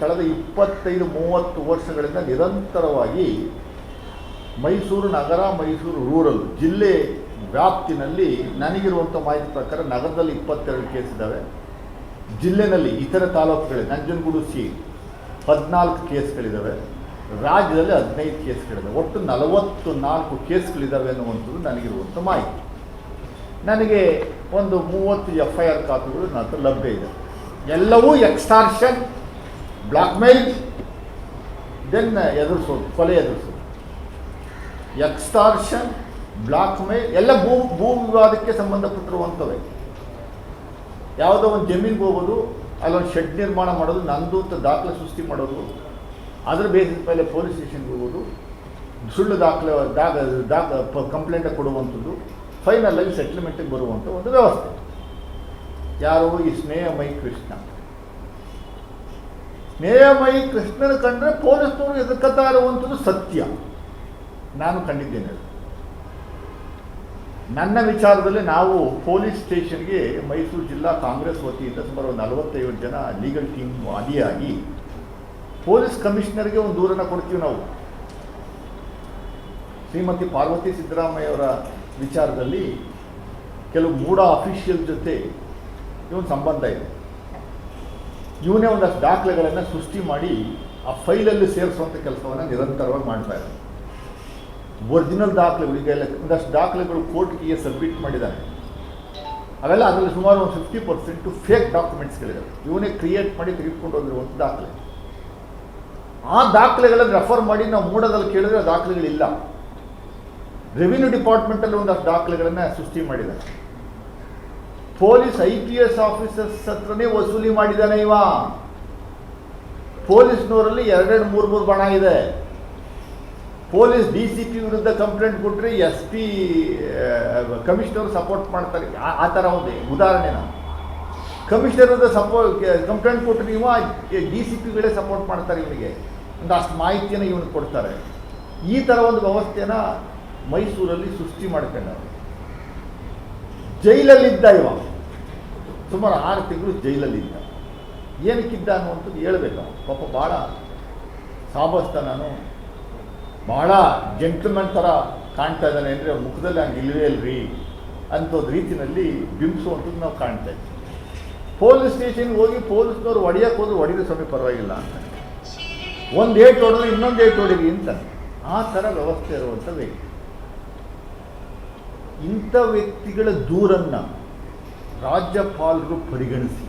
ಕಳೆದ ಇಪ್ಪತ್ತೈದು, ಮೂವತ್ತು ವರ್ಷಗಳಿಂದ ನಿರಂತರವಾಗಿ ಮೈಸೂರು ನಗರ, ಮೈಸೂರು ರೂರಲ್ ಜಿಲ್ಲೆ ವ್ಯಾಪ್ತಿನಲ್ಲಿ ನನಗಿರುವಂಥ ಮಾಹಿತಿ ಪ್ರಕಾರ ನಗರದಲ್ಲಿ ಇಪ್ಪತ್ತೆರಡು ಕೇಸ್ ಇದ್ದಾವೆ. ಜಿಲ್ಲೆನಲ್ಲಿ ಇತರ ತಾಲೂಕುಗಳಲ್ಲಿ ನಂಜನಗೂಡು ಸಿ ಹದಿನಾಲ್ಕು ಕೇಸ್ಗಳಿದ್ದಾವೆ. ರಾಜ್ಯದಲ್ಲಿ ಹದಿನೈದು ಕೇಸ್ಗಳಿದ್ದಾವೆ. ಒಟ್ಟು ನಲವತ್ತು ನಾಲ್ಕು ಕೇಸ್ಗಳಿದ್ದಾವೆ ಅನ್ನುವಂಥದ್ದು ನನಗಿರುವಂಥ ಮಾಹಿತಿ. ನನಗೆ ಒಂದು ಮೂವತ್ತು ಎಫ್ ಐ ಆರ್ ಕಾಪಿಗಳು ನನ್ನ ಹತ್ರ ಲಭ್ಯ ಇದೆ. ಎಲ್ಲವೂ ಎಕ್ಸ್ಟಾರ್ಷನ್ ಬ್ಲಾಕ್ಮೇಲ್ ದೆನ್ ಎದುರಿಸೋದು, ಕೊಲೆ ಎದುರಿಸೋದು. ಎಕ್ಸ್ಟಾರ್ಷನ್ ಬ್ಲಾಕ್ಮೇಲ್ ಎಲ್ಲ ಭೂ ಭೂ ವಿವಾದಕ್ಕೆ ಸಂಬಂಧಪಟ್ಟಿರುವಂಥವೇ. ಯಾವುದೋ ಒಂದು ಜಮೀನಿಗೆ ಹೋಗೋದು, ಅಲ್ಲೊಂದು ಶೆಡ್ ನಿರ್ಮಾಣ ಮಾಡೋದು, ನಂದು ಅಂತ ದಾಖಲೆ ಸೃಷ್ಟಿ ಮಾಡೋದು, ಅದರ ಬೇಸಿಸ್ ಮೇಲೆ ಪೊಲೀಸ್ ಸ್ಟೇಷನ್ಗೆ ಹೋಗೋದು, ಸುಳ್ಳು ದಾಖಲೆ, ದಾಖ ದಾಖ ಕಂಪ್ಲೇಂಟ್ ಕೊಡುವಂಥದ್ದು ಫೈನಲಾಗಿ ಸೆಟ್ಲ್ಮೆಂಟಿಗೆ ಬರುವಂಥ ಒಂದು ವ್ಯವಸ್ಥೆ. ಯಾರು ಈ ಸ್ನೇಹಮಯಿ ಕೃಷ್ಣ? ಸ್ನೇಹಮಯಿ ಕೃಷ್ಣನ ಕಂಡ್ರೆ ಪೊಲೀಸ್ನವರು ಎದುರ್ಕತಾ ಇರುವಂಥದ್ದು ಸತ್ಯ. ನಾನು ಕಂಡಿದ್ದೇನೆ. ನನ್ನ ವಿಚಾರದಲ್ಲಿ ನಾವು ಪೊಲೀಸ್ ಸ್ಟೇಷನ್ಗೆ ಮೈಸೂರು ಜಿಲ್ಲಾ ಕಾಂಗ್ರೆಸ್ ವತಿಯಿಂದ ಸುಮಾರು ಒಂದು ನಲವತ್ತೈವತ್ತು ಜನ ಲೀಗಲ್ ಟೀಮ್ ಅಲಿಯಾಗಿ ಪೊಲೀಸ್ ಕಮಿಷನರ್ಗೆ ಒಂದು ದೂರನ್ನು ಕೊಡ್ತೀವಿ ನಾವು. ಶ್ರೀಮತಿ ಪಾರ್ವತಿ ಸಿದ್ದರಾಮಯ್ಯವರ ವಿಚಾರದಲ್ಲಿ ಕೆಲವು ಮೂಢ ಅಫಿಷಿಯಲ್ ಜೊತೆ ಇವನ್ ಸಂಬಂಧ ಇದೆ. ಇವನೇ ಒಂದಷ್ಟು ದಾಖಲೆಗಳನ್ನು ಸೃಷ್ಟಿ ಮಾಡಿ ಆ ಫೈಲಲ್ಲಿ ಸೇರಿಸುವಂಥ ಕೆಲಸವನ್ನು ನಿರಂತರವಾಗಿ ಮಾಡ್ತಾ ಇದ್ದಾರೆ ಒರಿಜಿನಲ್ ದಾಖಲೆಗಳು ಈಗ ಒಂದಷ್ಟು ದಾಖಲೆಗಳು ಕೋರ್ಟ್ಗೆ ಸಬ್ಮಿಟ್ ಮಾಡಿದ್ದಾರೆ ಅವೆಲ್ಲ ಅದರಲ್ಲಿ ಸುಮಾರು ಒಂದು ಫಿಫ್ಟಿ ಪರ್ಸೆಂಟು ಫೇಕ್ ಡಾಕ್ಯುಮೆಂಟ್ಸ್ಗಳಿದ್ದಾವೆ ಇವನೇ ಕ್ರಿಯೇಟ್ ಮಾಡಿ ತೆಗೆದುಕೊಂಡು ಹೋಗಿರುವಂಥ ದಾಖಲೆ. ಆ ದಾಖಲೆಗಳನ್ನು ರೆಫರ್ ಮಾಡಿ ನಾವು ಮೂಡದಲ್ಲಿ ಕೇಳಿದ್ರೆ ದಾಖಲೆಗಳಿಲ್ಲ. ರೆವಿನ್ಯೂ ಡಿಪಾರ್ಟ್ಮೆಂಟಲ್ಲಿ ಒಂದಷ್ಟು ದಾಖಲೆಗಳನ್ನು ಸೃಷ್ಟಿ ಮಾಡಿದ್ದಾರೆ police I P S officers ಹತ್ರನೇ ವಸೂಲಿ ಮಾಡಿದ್ದಾನೆ ಇವ. ಪೊಲೀಸ್ನವರಲ್ಲಿ ಎರಡೆರಡು, ಮೂರು ಮೂರು ಬಣ ಇದೆ. ಪೊಲೀಸ್ ಡಿ ಸಿ ಪಿ ವಿರುದ್ಧ ಕಂಪ್ಲೇಂಟ್ ಕೊಟ್ಟರೆ ಎಸ್ ಪಿ ಕಮಿಷನರ್ ಸಪೋರ್ಟ್ ಮಾಡ್ತಾರೆ. ಆ- ಥರ ಒಂದು ಉದಾಹರಣೆನ ಕಮಿಷನರ್ ವಿರುದ್ಧ ಸಪೋ ಕಂಪ್ಲೇಂಟ್ ಕೊಟ್ಟರೆ ಇವ ಡಿ ಸಿ ಪಿಗಳೇ ಸಪೋರ್ಟ್ ಮಾಡ್ತಾರೆ ಇವನಿಗೆ. ಅಷ್ಟು ಮಾಹಿತಿಯನ್ನು ಇವನಿಗೆ ಕೊಡ್ತಾರೆ. ಈ ಥರ ಒಂದು ವ್ಯವಸ್ಥೆನ ಮೈಸೂರಲ್ಲಿ ಸೃಷ್ಟಿ ಮಾಡ್ಕೊಂಡ ಜೈಲಲ್ಲಿದ್ದ ಇವ. ಸುಮಾರು ಆರು ತಿಂಗಳು ಜೈಲಲ್ಲಿದ್ದ. ಏನಕ್ಕಿದ್ದ ಅನ್ನುವಂಥದ್ದು ಹೇಳ್ಬೇಕು. ಪಾಪ ಭಾಳ ಸಾಬಸ್ತ ನಾನು ಭಾಳ ಜೆಂಟ್ಲ್ಮನ್ ಥರ ಕಾಣ್ತಾ ಇದ್ದಾನೆ ಅಂದರೆ ಮುಖದಲ್ಲಿ ಹಂಗೆ ಇಲ್ಲವೇ ಇಲ್ರಿ ಅಂಥದ್ದು ರೀತಿಯಲ್ಲಿ ಬಿಂಬಿಸುವಂಥದ್ದು ನಾವು ಕಾಣ್ತಾ ಇದ್ವಿ. ಪೊಲೀಸ್ ಸ್ಟೇಷನ್ಗೆ ಹೋಗಿ ಪೊಲೀಸ್ನವ್ರು ಹೊಡಿಯೋಕೆ ಹೋದ್ರೆ ಹೊಡಿದ್ರೆ ಸ್ವಾಮಿ ಪರವಾಗಿಲ್ಲ ಅಂತ. ಒಂದು ಏಟ್ ಹೊಡೆದ್ರೆ ಇನ್ನೊಂದು ಏಟ್ ಹೊಡೀರಿ ಅಂತ. ಆ ಥರ ವ್ಯವಸ್ಥೆ ಇರುವಂಥ ವ್ಯಕ್ತಿ. ಇಂಥ ವ್ಯಕ್ತಿಗಳ ದೂರನ್ನು ರಾಜ್ಯಪಾಲರು ಪರಿಗಣಿಸಿ.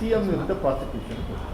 ಸಿ ಎಂ ವಿರುದ್ಧ ಪ್ರಾಸಿಕ್ಯೂಷನ್